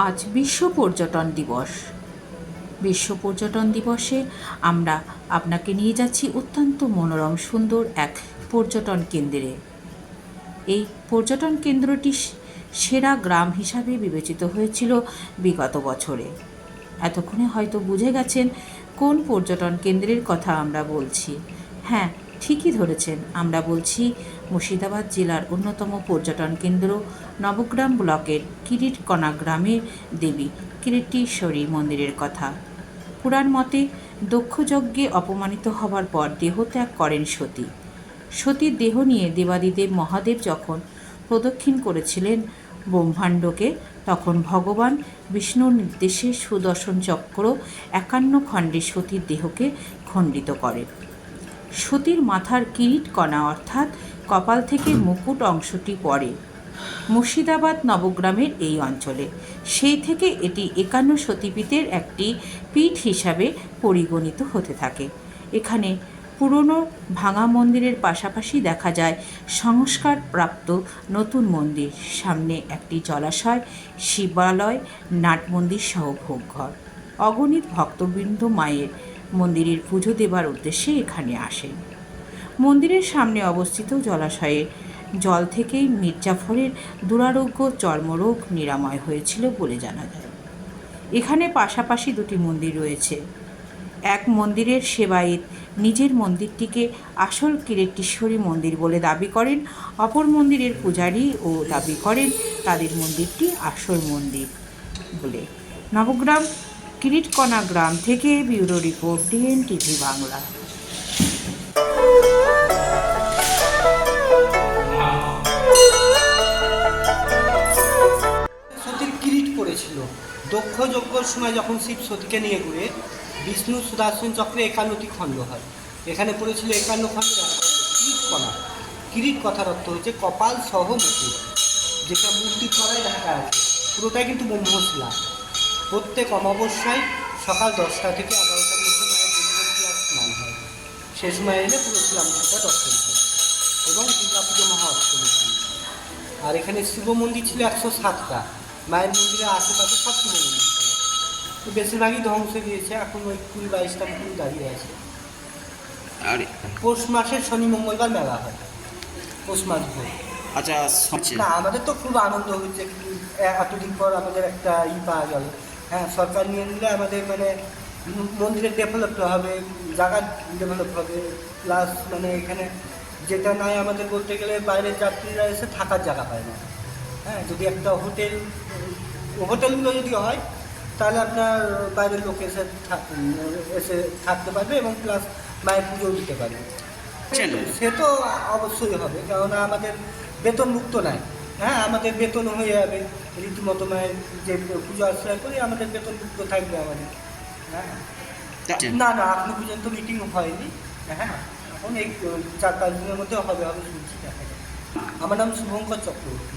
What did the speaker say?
আজ বিশ্ব পর্যটন দিবস। বিশ্ব পর্যটন দিবসে আমরা আপনাকে নিয়ে যাচ্ছি অত্যন্ত মনোরম, সুন্দর এক পর্যটন কেন্দ্রে। এই পর্যটন কেন্দ্রটি সেরা গ্রাম হিসাবে বিবেচিত হয়েছিল বিগত বছরে। এতক্ষণে হয়তো বুঝে গেছেন কোন পর্যটন কেন্দ্রের কথা আমরা বলছি। হ্যাঁ ঠিকই ধরেছেন। আমরা বলছি, মুর্শিদাবাদ জেলার অন্যতম পর্যটন কেন্দ্র নবগ্রাম ব্লকের কিরিটকণা গ্রামের দেবী কিরিটেশ্বরী মন্দিরের কথা। পুরাণ মতে দক্ষযজ্ঞে অপমানিত হবার পর দেহত্যাগ করেন সতী। সতীর দেহ নিয়ে দেবাদিদেব মহাদেব যখন প্রদক্ষিণ করেছিলেন ব্রহ্মাণ্ডকে, তখন ভগবান বিষ্ণুর নির্দেশে সুদর্শন চক্র একান্ন খণ্ডে সতীর দেহকে খণ্ডিত করেন সতীর মাথার কিরিট কণা অর্থাৎ কপাল থেকে মুকুট অংশটি পড়ে। মুর্শিদাবাদ নবগ্রামের এই অঞ্চলে। সেই থেকে এটি একান্ন সতীপীঠের একটি পীঠ হিসাবে পরিগণিত হতে থাকে। এখানে পুরনো ভাঙা মন্দিরের পাশাপাশি দেখা যায় সংস্কারপ্রাপ্ত নতুন মন্দির, সামনে একটি জলাশয়, শিবালয় নাট মন্দির সহ ভোগঘর। অগণিত ভক্তবৃন্দ মায়ের মন্দিরের পুজো দেবার উদ্দেশ্যে এখানে আসেন মন্দিরের সামনে অবস্থিত জলাশয়ে জল থেকেই মির্জাফরের দুরারোগ্য চর্মরোগ নিরাময় হয়েছিল বলে জানা যায়। এখানে পাশাপাশি দুটি মন্দির রয়েছে। এক মন্দিরের সেবায়েত নিজের মন্দিরটিকে আসল কিরেটেশ্বরী মন্দির বলে দাবি করেন, অপর মন্দিরের পূজারী ও দাবি করেন, তাদের মন্দিরটি আসল মন্দির বলে। নবগ্রাম কিরিটকণা গ্রাম থেকে bureau report DN TV Bangla. সতীর কিরিট পড়েছিল দক্ষ যজ্ঞর সময় যখন শিব সতীকে নিয়ে ঘুরে, বিষ্ণু সুদর্শন চক্রে একান্নটি খণ্ড হয়। এখানে পড়েছিল একান্ন খণ্ড কিরিট কণা। কিরিট কথার অর্থ হচ্ছে কপাল সহ মুকুট, যেটা মূর্তি করায় ঢাকা আছে। পুরোটাই কিন্তু ব্রহ্মশিলা। প্রত্যেক অমাবস্যায় সকাল দশটা থেকে এগারোটার মধ্যে মায়ের স্নান হয়। সে সময় এলে পুরো শিলামুখীটা দর্শন হয় এবং দুর্গা পুজো মহা অষ্টমী আর এখানে শিব মন্দির ছিল একশো সাতটা। মায়ের মন্দিরের আশেপাশে সব শিব মন্দির ছিল। তো বেশিরভাগই ধ্বংস দিয়েছে এখন ওই কুড়ি বাইশটা মতন দাঁড়িয়ে আছে। আর পৌষ মাসের শনি মঙ্গলবার মেলা হয়। পৌষ মাস ভোর। আচ্ছা না আমাদের তো খুব আনন্দ হচ্ছে এতদিন পর আমাদের একটা ই পাওয়া গেল। হ্যাঁ সরকার নিয়ে নিলে আমাদের মানে মন্দিরের ডেভেলপ হবে জায়গা ডেভেলপ হবে। প্লাস মানে এখানে যেটা নাই আমাদের বলতে গেলে বাইরের যাত্রীরা এসে থাকার জায়গা পায় না। হ্যাঁ যদি একটা হোটেল হোটেলগুলো যদি হয় তাহলে আপনার বাইরের লোক এসে থাক- এসে থাকতে পারবে এবং প্লাস মায়ের পুজোও দিতে পারবে। সে তো অবশ্যই হবে কেননা আমাদের বেতন মুক্ত নাই। হ্যাঁ আমাদের বেতন হয়ে যাবে। রীতিমতো মায়ের যে পুজো আশ্রয় করি আমাদের বেতন মুক্ত থাকবে আমাদের। হ্যাঁ। না না এখনও পর্যন্ত মিটিং হয়নি। হ্যাঁ এখন এই চার পাঁচ দিনের মধ্যে হবে আমি শুনছি দেখা যাবে। আমার নাম শুভঙ্কর চক্রবর্তী।